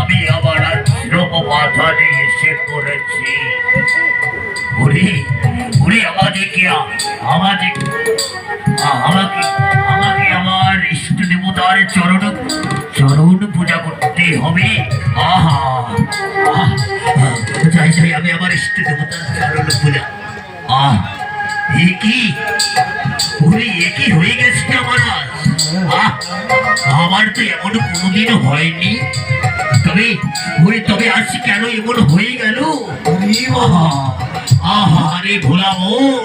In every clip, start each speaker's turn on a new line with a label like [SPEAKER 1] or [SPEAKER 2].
[SPEAKER 1] আমি আবার আশ্রম মাথানে এসে পড়েছি ওরে ওরে আমাদেরকে আমাদের আমাকে আমাকে আমার ইষ্ট দেবতার চরণ চরণ পূজা করতে হবে। আহা যাই যাই, আমি আমার ইষ্ট দেবতার চরণ পূজা। আহ এ কি? ওরে এ কি হয়ে গেছে আমার? আমার তো এমন কোনোদিনও হয়নি। তবে ওরে তবে আজ কেন এমন হয়ে গেল? আহা আহা রে ভোলা মন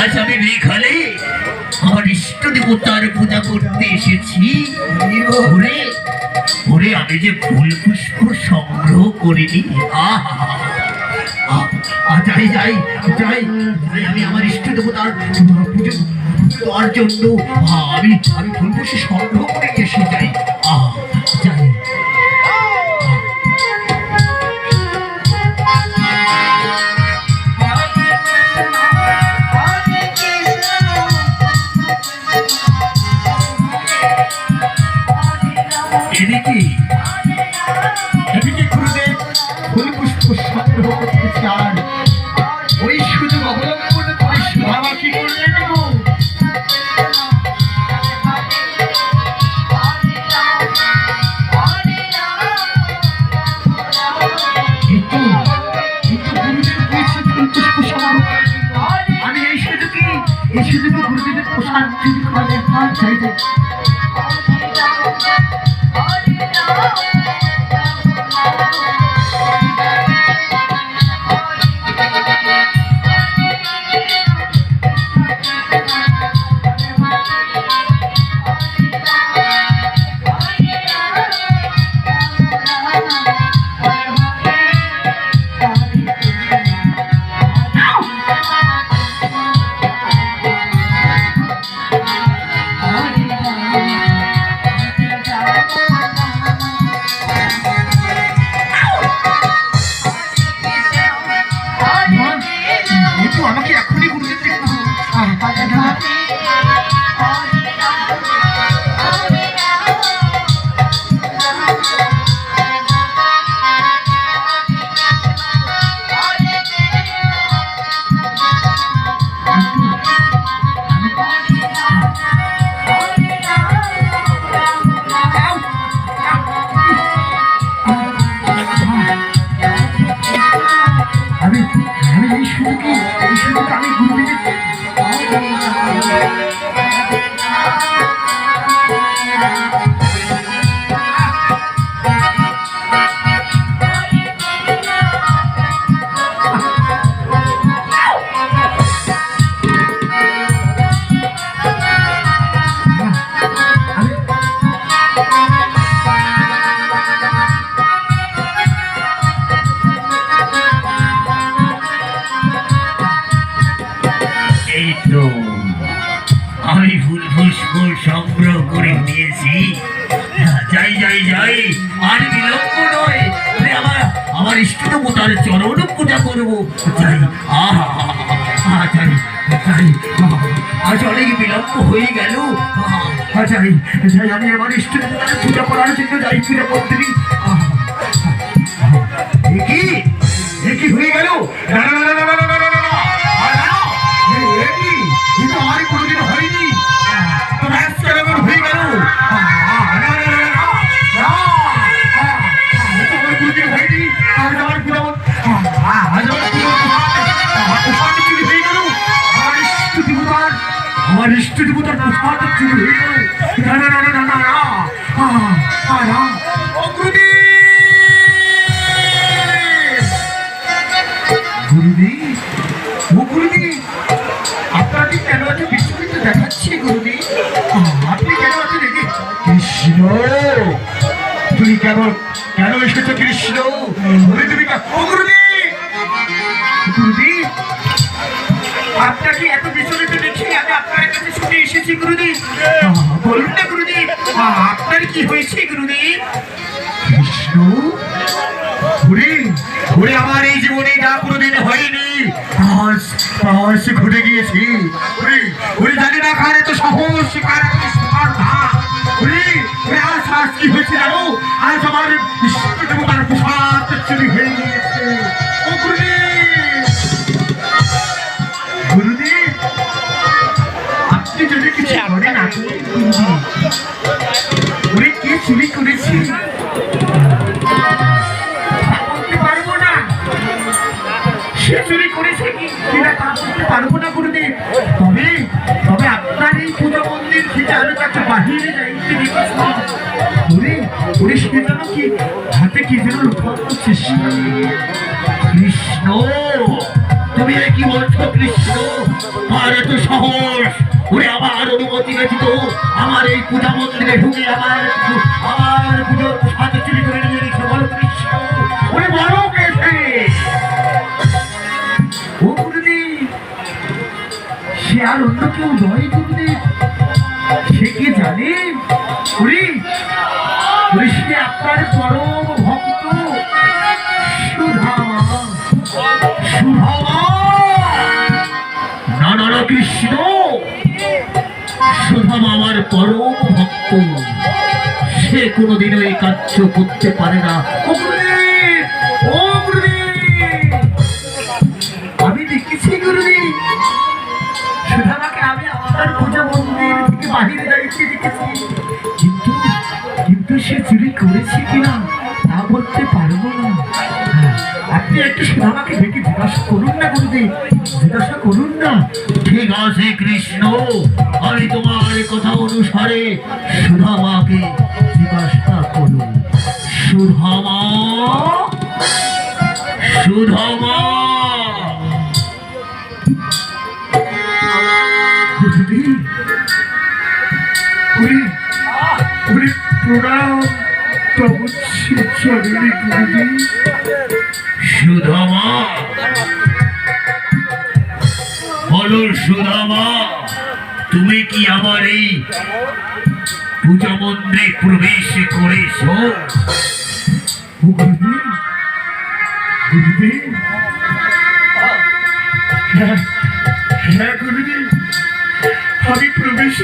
[SPEAKER 1] আজ আমি এখানে আমার ইষ্ট দেবতার পূজা করতে এসেছি। ওরে ওরে আমি যে ফুল পুষ্প সংগ্রহ করিনি। আহা যাই যাই যাই যাই আমি আমার ইষ্ট দেবতার পুজো দেওয়ার জন্য আমি আমি ফুল পুষ্প সংগ্রহ করে এসে যাই।
[SPEAKER 2] খাওয়া হয় অনেক বিলম্ব হয়ে গেল। যাই যাই আমি আমার ইষ্টদেবতার পূজা করার জন্য হয়ে গেল? না আমার ইষ্ট দেবতার পোশাক চুরি হয়ে গেল। কৃষ্ণ ঘুরে ঘুরে আমার এই জীবনে না কোনোদিন হয়নি আজ আজ ঘুরে গিয়েছি। ঘুরে ঘুরে জানি না কার এত সাহস কার এত ঘুরে ঘুরে আজ আজ কি হয়েছে জানো? আজ আমার ইষ্ট দেবতার পোশাক চুরি হয়ে গিয়েছে। ও গুরুদেব! গুরুদেব! আপনি যদি কিছু করে না ওরে চুরি চুরি করেছে কি সেটা মন্দির থেকে আমি তাকে বাহিরে কৃষ্ণ, তুমি কি বলছো কৃষ্ণ? আর এত সাহস ওরে আমার অনুমতি ব্যতীত আমার এই পূজা মন্দিরে ঢুকে আমার আমার পুজোর সাথে চুরি করে নিয়ে গেছে। বলো কৃষ্ণ। ওরে বলো সে আর অন্য কেউ নয় গুরুদেব সে কি জানে? ওরে আপনার পরম ভক্ত কৃষ্ণ। সুধামা আমার পরম ভক্ত সে কোনোদিনও এই কার্য করতে পারে না। করুন জিজ্ঞাসা করুন না। ঠিক আছে, কৃষ্ণ। আমি তোমার কথা অনুসারে সুধামাকে জিজ্ঞাসা করুন। সুধামা? সুধামা? সুধামা? বলো সুধামা তুমি কি আমার এই পূজা মন্দিরে প্রবেশ করেছ? আমি প্রবেশ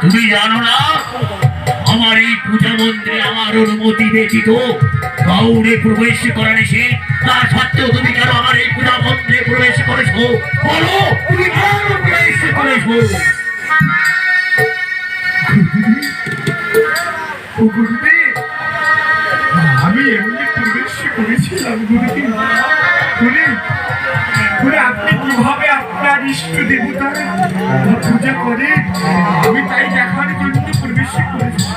[SPEAKER 2] তুমি জানো না আমার এই পূজা মন্দিরে আমার অনুমতি ব্যতীত কাউরে প্রবেশ করা নিষেধ তা সত্ত্বেও তুমি কেন আমার এই পূজা মন্দিরে প্রবেশ করেছ? বলো তুমি কেন প্রবেশ করেছ? আমি এমনি প্রবেশ করেছিলাম গুরুদেব আপনি কীভাবে আপনার ইষ্ট দেবতার পূজা করে? আমি তাই দেখার জন্য প্রবেশ করেছি।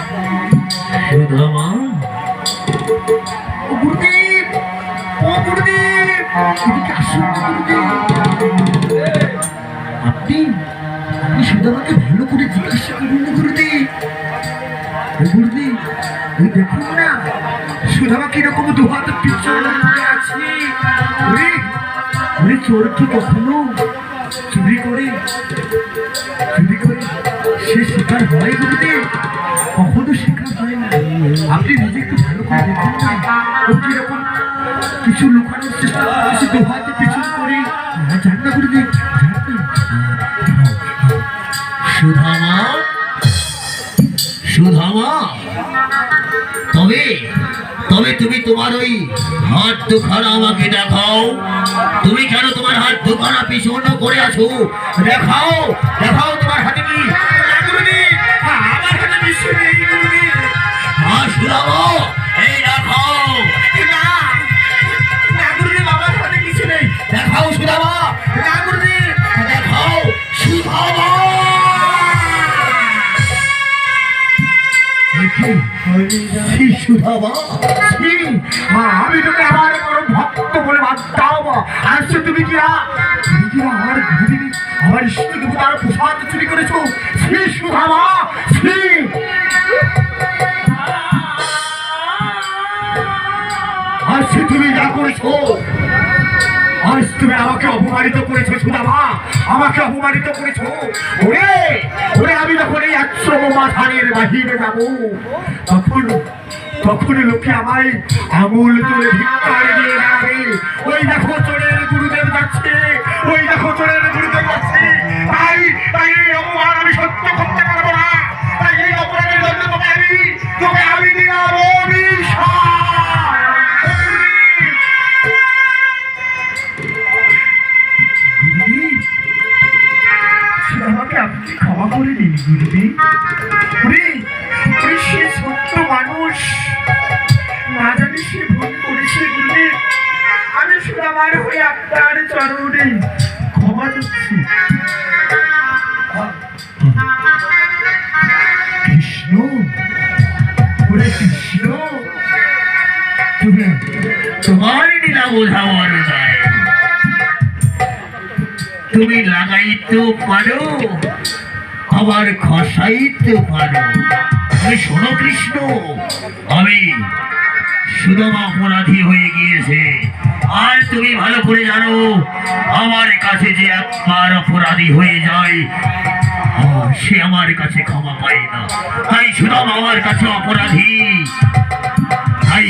[SPEAKER 2] আপনি আপনি সুদামাকে ভালো করে জিজ্ঞাসা করুন গুরুদেব ওই দেখুন না সুদামা কীরকম দু হাতে আছে। চোর কি কখনো চুরি করে চুরি করে সে শেখার হয় গুরুদেব কখনো শেখা হয় না। আপনি নিজে একটু ভালো করে দেখুন না। কিছু লুকানোর চেষ্টা করছে পিছন করে না
[SPEAKER 1] সুধামা? সুধামা? তবে তবে তুমি তোমার ওই হাত দুখানা আমাকে দেখাও। তুমি কেন তোমার হাত দুখানা পিছন করে আছো? দেখাও দেখাও তোমার হাতে কি?
[SPEAKER 2] আমার হাতে বিশ্ব নেই
[SPEAKER 1] হ্যাঁ সুধামা?
[SPEAKER 2] আমি তোকে বড় ভক্ত বলে মানতাম আসছো তুমি কি আমার আমার দেবতার প্রসাদ চুরি করেছ? শ্রী সুধামা শ্রী তুমি আমাকে অপমানিত করেছ সুদামা আমাকে অপমানিত করেছ। ওরে ওরে এই বাহিরে যাব। তখন তখন লোকে আমায় আঙুল তুলে ভিক্ষার দিয়ে দাঁড়াবে ওই দেখো চোরের গুরুদেব যাচ্ছে, ওই দেখো চোরের গুরুদেব যাচ্ছে। তাই তাই এই অপমান, আমি সত্য করতে আমি
[SPEAKER 1] তুমি লাগাইতে পারো, আবার খসাইতে পারো। তুমি শোনো কৃষ্ণ, আমি সুদমা অপরাধী হয়ে গিয়েছে। আর তুমি ভালো করে জানো, আমার কাছে যে একবার অপরাধী হয়ে যায় সে আমার কাছে ক্ষমা পায় না। তাই সুদম আমার কাছে অপরাধী। তাই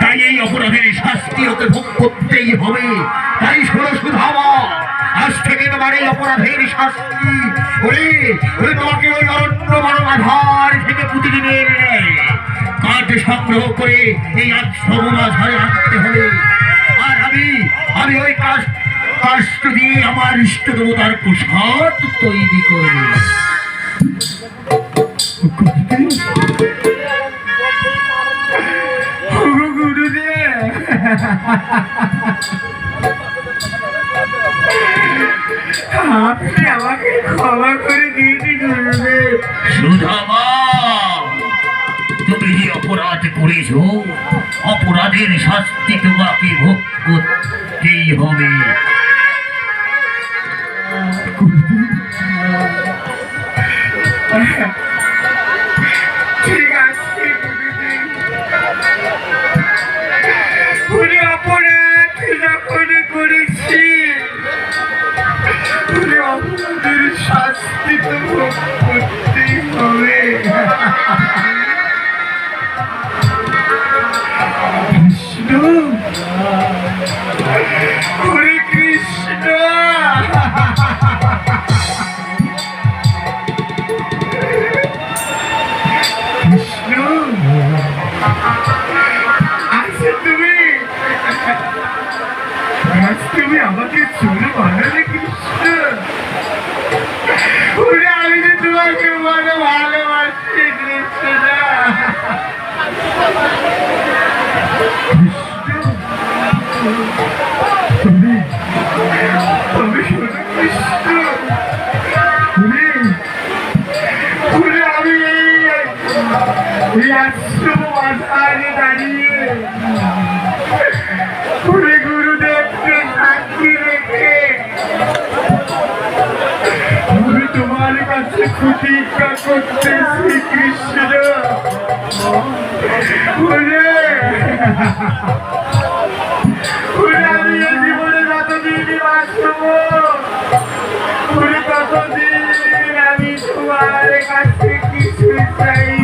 [SPEAKER 1] তাই এই অপরাধের শাস্তি ওকে ভোগ করতেই হবে। তাই ষোলো সুধামা, আজ থেকে তোমার এই অপরাধের শাস্তি ওরে তোমাকে ওই অরণ্য মানব আধার থেকে প্রতিদিনের কাঠ সংগ্রহ করে এই আশ্রম আধারে রাখতে হবে। আমি আমি ওই কাষ্ট দিয়ে আমার ইষ্ট দেবতার প্রসাদ তৈরি করব অপরাধের শাস্তি তোমাকে ভোগ করতেই হবে?
[SPEAKER 2] ঠিক তুমি আমাকে চোর বানালে কৃষ্ণ আমি যে তোমাকে বড় ভালোবাসি কৃষ্ণ। দাঁড়িয়ে। তোমার কাছে প্রতিজ্ঞা করতে শ্রীকৃষ্ণ আমি জীবনে যতদিন বাস করব ততদিন আমি তোমার কাছে কিছু চাই